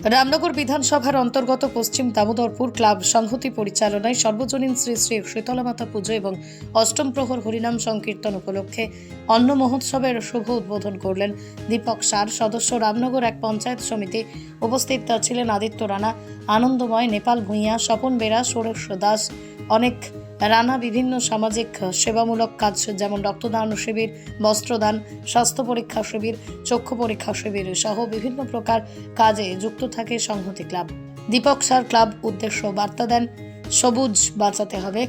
রামনগর বিধানসভার অন্তর্গত পশ্চিম দামোদরপুর ক্লাব সংহতি পরিচালনায় সর্বজনীন শ্রী শ্রী শীতলা মাতা পুজো এবং অষ্টম প্রহর হরিনাম সংকীর্তন উপলক্ষে অন্ন মহোৎসবের শুভ উদ্বোধন করলেন দীপক সার। সদস্য রামনগর এক পঞ্চায়েত সমিতি উপস্থিত ছিলেন আদিত্য রানা, আনন্দময়, নেপাল ভূঁইয়া স্বপন বেরা, সুরেশ দাস, অনেক রানা বিভিন্ন সামাজিক সেবামূলক কাজ, যেমন রক্তদান শিবির, বস্ত্রদান, স্বাস্থ্য পরীক্ষা শিবির, চক্ষু পরীক্ষা শিবির সহ বিভিন্ন প্রকার কাজে যুক্ত থাকে সংহতি ক্লাব। দীপক সার ক্লাব উদ্দেশ্য বার্তা দেন, সবুজ বাঁচাতে হবে।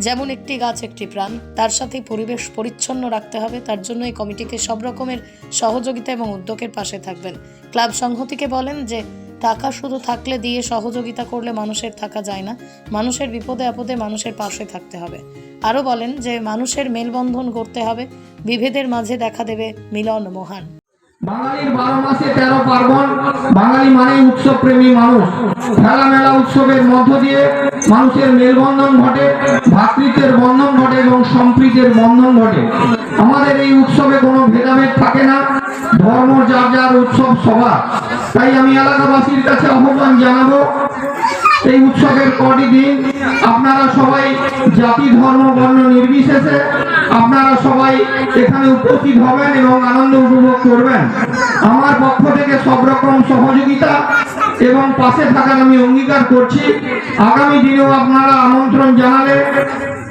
যেমন একটি গাছ, একটি প্রাণ, তার সাথে পরিবেশ পরিচ্ছন্ন রাখতে হবে। তার জন্য এই কমিটিকে সব রকমের সহযোগিতা এবং উদ্যোগের পাশে থাকবেন। ক্লাব সংহতিকে বলেন যে টাকা শুধু থাকলে দিয়ে সহযোগিতা করলে মানুষের থাকা যায় না। মানুষের বিপদে আপদে মানুষের পাশে থাকতে হবে। আরও বলেন যে, মানুষের মেলবন্ধন করতে হবে। বিভেদের মাঝে দেখা দেবে মিলন মহান। বাঙালির বারো মাসে তেরো পার্বণ, বাঙালি মানে উৎসব প্রেমী মানুষ। খেলা মেলা উৎসবের মধ্য দিয়ে মানুষের মেলবন্ধন ঘটে ভ্রাতৃত্বের বন্ধন ঘটে এবং সম্প্রীতের বন্ধন ঘটে। আমাদের এই উৎসবে কোনো ভেদাভেদ থাকে না। ধর্ম যার যার উৎসব সবার। তাই আমি এলাকাবাসীর কাছে আহ্বান জানাব, এই উৎসবের কটি দিন আপনারা সবাই জাতি, ধর্ম, বর্ণ নির্বিশেষে আপনারা সবাই এখানে উপস্থিত হবেন এবং আনন্দ উপভোগ করবেন। আমার পক্ষ থেকে সব রকম সহযোগিতা এবং পাশে থাকার আমি অঙ্গীকার করছি। আগামী দিনেও আপনারা আমন্ত্রণ জানালে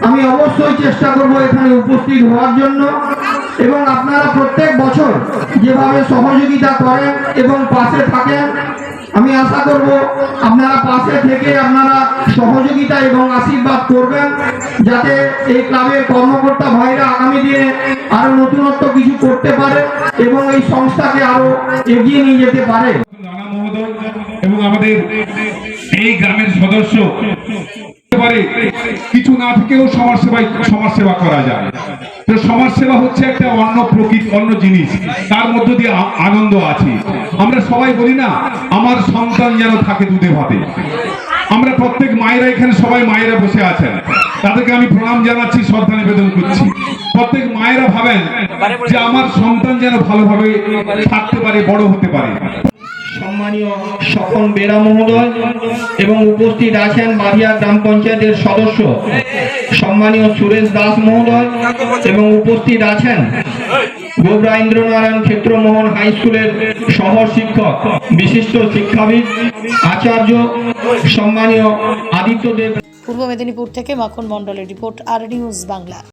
আমি অবশ্যই চেষ্টা করব এখানে উপস্থিত হওয়ার জন্য। এবং আপনারা প্রত্যেক বছর যেভাবে সহযোগিতা করেন এবং পাশে থাকেন, আমি আশা করব আপনারা পাশে থেকে আপনারা সহযোগিতা এবং আশীর্বাদ করবেন, যাতে এই ক্লাবের কর্মকর্তা ভাইরা আগামী দিনে আরও নতুনত্ব কিছু করতে পারে এবং এই সংস্থাকে আরও এগিয়ে নিয়ে যেতে পারে। এবং আমাদের এই গ্রামের সদস্য কিছু না থেকেও সমাজ সেবায় সমাজ সেবা করা যায়। তো সমাজ সেবা হচ্ছে একটা অন্য প্রকৃতি, অন্য জিনিস। তার মধ্য দিয়ে আনন্দ আছে। আমরা সবাই বলি না, আমার সন্তান যেন থাকে দুধে ভাতে। আমরা প্রত্যেক মায়েরা এখানে সবাই মায়েরা বসে আছেন। তাদেরকে আমি প্রণাম জানাচ্ছি, শ্রদ্ধা নিবেদন করছি। প্রত্যেক মায়েরা ভাবেন যে আমার সন্তান যেন ভালোভাবে থাকতে পারে, বড় হতে পারে। এবং উপস্থিত আছেন বাড়িয়া গ্রাম পঞ্চায়েতের সদস্য সম্মানীয় সুরেশ দাস মহোদয় এবং উপস্থিত আছেন গোবরা ক্ষেত্রমোহন হাই স্কুলের সহ শিক্ষক বিশিষ্ট শিক্ষাবিদ, আচার্য, সম্মানীয় আদিত্য দেব পূর্ব মেদিনীপুর থেকে মাখন মণ্ডলের রিপোর্ট আর নিউজ বাংলা।